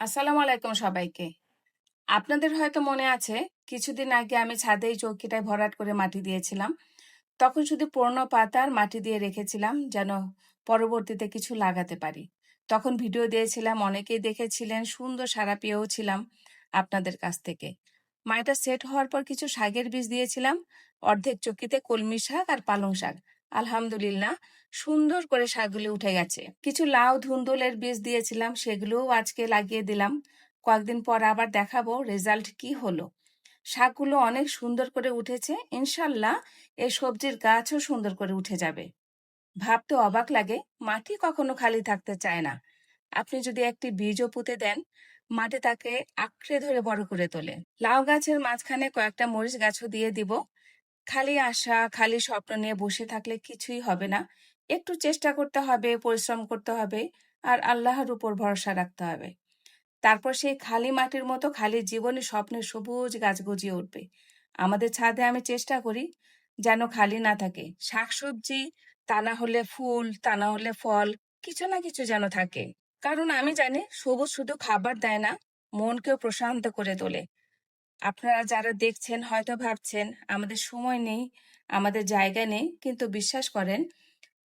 আসসালামু আলাইকুম সবাইকে। আপনাদের হয়তো মনে আছে, কিছুদিন আগে আমি ছাদে চৌকিটায় ভরাট করে মাটি দিয়েছিলাম। তখন শুধু পুরনো পাতার মাটি দিয়ে রেখেছিলাম যেন পরবর্তীতে কিছু লাগাতে পারি। তখন ভিডিও দিয়েছিলাম, অনেকেই দেখেছিলেন, সুন্দর সারা পেয়েও ছিলাম আপনাদের কাছ থেকে। মাটিটা সেট হওয়ার পর কিছু শাকের বীজ দিয়েছিলাম, অর্ধেক চকিতে কলমি শাক আর পালং শাক আলহামদুলিল্লাহ, সুন্দর করে শাকগুলি উঠে গেছে। কিছু লাউ ধুন্দুলের বীজ দিয়েছিলাম, সেগুলোও আজকে লাগিয়ে দিলাম। কয়েকদিন পর আবার দেখাবো রেজাল্ট কি হলো। শাকগুলো অনেক সুন্দর করে উঠেছে, ইনশাল্লাহ এই সবজির গাছও সুন্দর করে উঠে যাবে। ভাবতে অবাক লাগে, মাটি কখনো খালি থাকতে চায় না। আপনি যদি একটি বীজও পুঁতে দেন, মাটি তাকে আঁকড়ে ধরে বড় করে তোলে। লাউ গাছের মাঝখানে কয়েকটা মরিচ গাছও দিয়ে দিব খালি আশা, খালি স্বপ্ন নিয়ে বসে থাকলে কিছুই হবে না। একটু চেষ্টা করতে হবে, পরিশ্রম করতে হবে, আর আল্লাহর উপর ভরসা রাখতে হবে। তারপর সেই খালি মাটির মতো খালি জীবনে স্বপ্নের সবুজ গাছ গজিয়ে উঠবে। আমাদের ছাদে আমি চেষ্টা করি যেন খালি না থাকে। শাকসবজি, তা না হলে ফুল, তা না হলে ফল, কিছু না কিছু যেন থাকে। কারণ আমি জানি সবুজ শুধু খাবার দেয় না, মনকেও প্রশান্ত করে তোলে। আপনারা যারা দেখছেন, হয়তো ভাবছেন, আমাদের সময় নেই, আমাদের জায়গা নেই। কিন্তু বিশ্বাস করেন,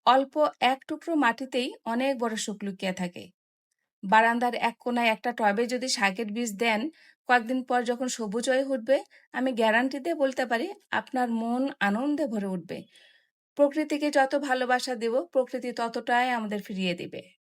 অল্প এক টুকরো মাটিতেই অনেক বড় সুখ লুকিয়ে থাকে। বারান্দার এক কোনায় একটা টবে যদি শাকের বীজ দেন, কয়েকদিন পর যখন সবুজ হয়ে উঠবে, আমি গ্যারান্টি দিয়ে বলতে পারি, আপনার মন আনন্দে ভরে উঠবে। প্রকৃতিকে যত ভালোবাসা দেব, প্রকৃতি ততটাই আমাদের ফিরিয়ে দিবে।